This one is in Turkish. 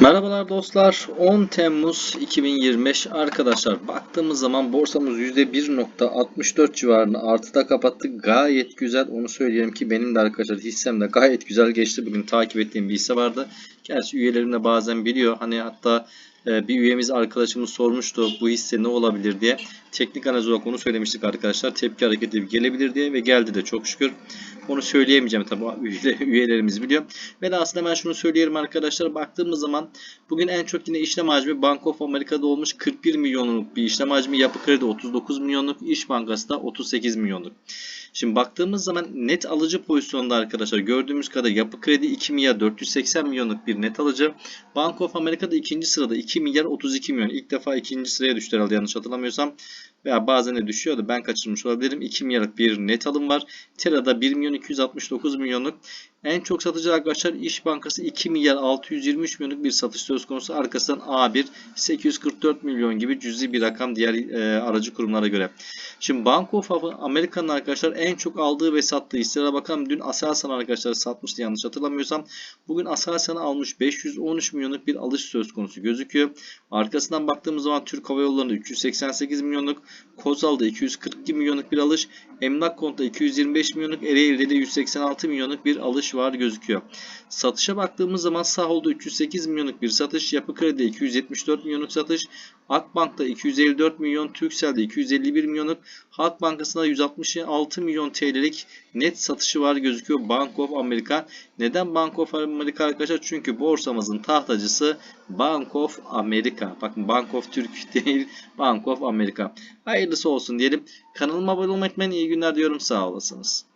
Merhabalar dostlar. 10 Temmuz 2025 arkadaşlar baktığımız zaman borsamız %1.64 civarında artıda kapattık. Gayet güzel. Onu söyleyelim ki benim de arkadaşlar hissem de gayet güzel geçti. Bugün takip ettiğim bir hisse vardı. Gerçi üyelerim de bazen biliyor. Hani hatta bir üyemiz arkadaşımız sormuştu bu hisse ne olabilir diye. Teknik analiz olarak onu söylemiştik arkadaşlar. Tepki hareketi gelebilir diye ve geldi de çok şükür. Onu söyleyemeyeceğim tabi üyelerimiz biliyor. Ve de aslında ben şunu söyleyelim arkadaşlar. Baktığımız zaman bugün en çok yine işlem hacmi Bank of America'da olmuş 41 milyonluk bir işlem hacmi. Yapı Kredi 39 milyonluk. İş Bankası da 38 milyonluk. Şimdi baktığımız zaman net alıcı pozisyonda arkadaşlar gördüğümüz kadar Yapı Kredi 2 milyar 480 milyonluk bir net alıcı. Bank of America'da ikinci sırada 2 milyar 32 milyon. İlk defa ikinci sıraya düştü herhalde yanlış hatırlamıyorsam. Veya bazen de düşüyordu. Ben kaçırmış olabilirim. 2 milyarlık bir net alım var. Tera'da 1 milyon 269 milyonluk. En çok satıcı arkadaşlar İş Bankası 2 milyar 623 milyonluk bir satış söz konusu. Arkasından A1 844 milyon gibi cüzi bir rakam diğer e, aracı kurumlara göre. Şimdi Bank of America'nın arkadaşlar en çok aldığı ve sattığı hisselere bakalım. Dün Aselsan arkadaşlar satmıştı yanlış hatırlamıyorsam. Bugün Aselsan'ı almış 513 milyonluk bir alış söz konusu gözüküyor. Arkasından baktığımız zaman Türk Hava Yolları'nda 388 milyonluk, Kozal'da 242 milyonluk bir alış, Emlak Kont'ta 225 milyonluk, Ereğli'de de 186 milyonluk bir alış var gözüküyor. Satışa baktığımız zaman Sahol'da 308 milyonluk bir satış, Yapı Kredi'de 274 milyonluk satış, Akbank'ta 254 milyon, Turkcell'de 251 milyonluk, Halk Bankası'nda 166 milyon TL'lik net satışı var gözüküyor Bank of America. Neden Bank of America arkadaşlar? Çünkü borsamızın tahtacısı Bank of America. Bakın Bank of Türk değil Bank of America. Hayırlısı olsun diyelim. Kanalıma abone olmayı unutmayın. İyi günler diyorum. Sağ olasınız.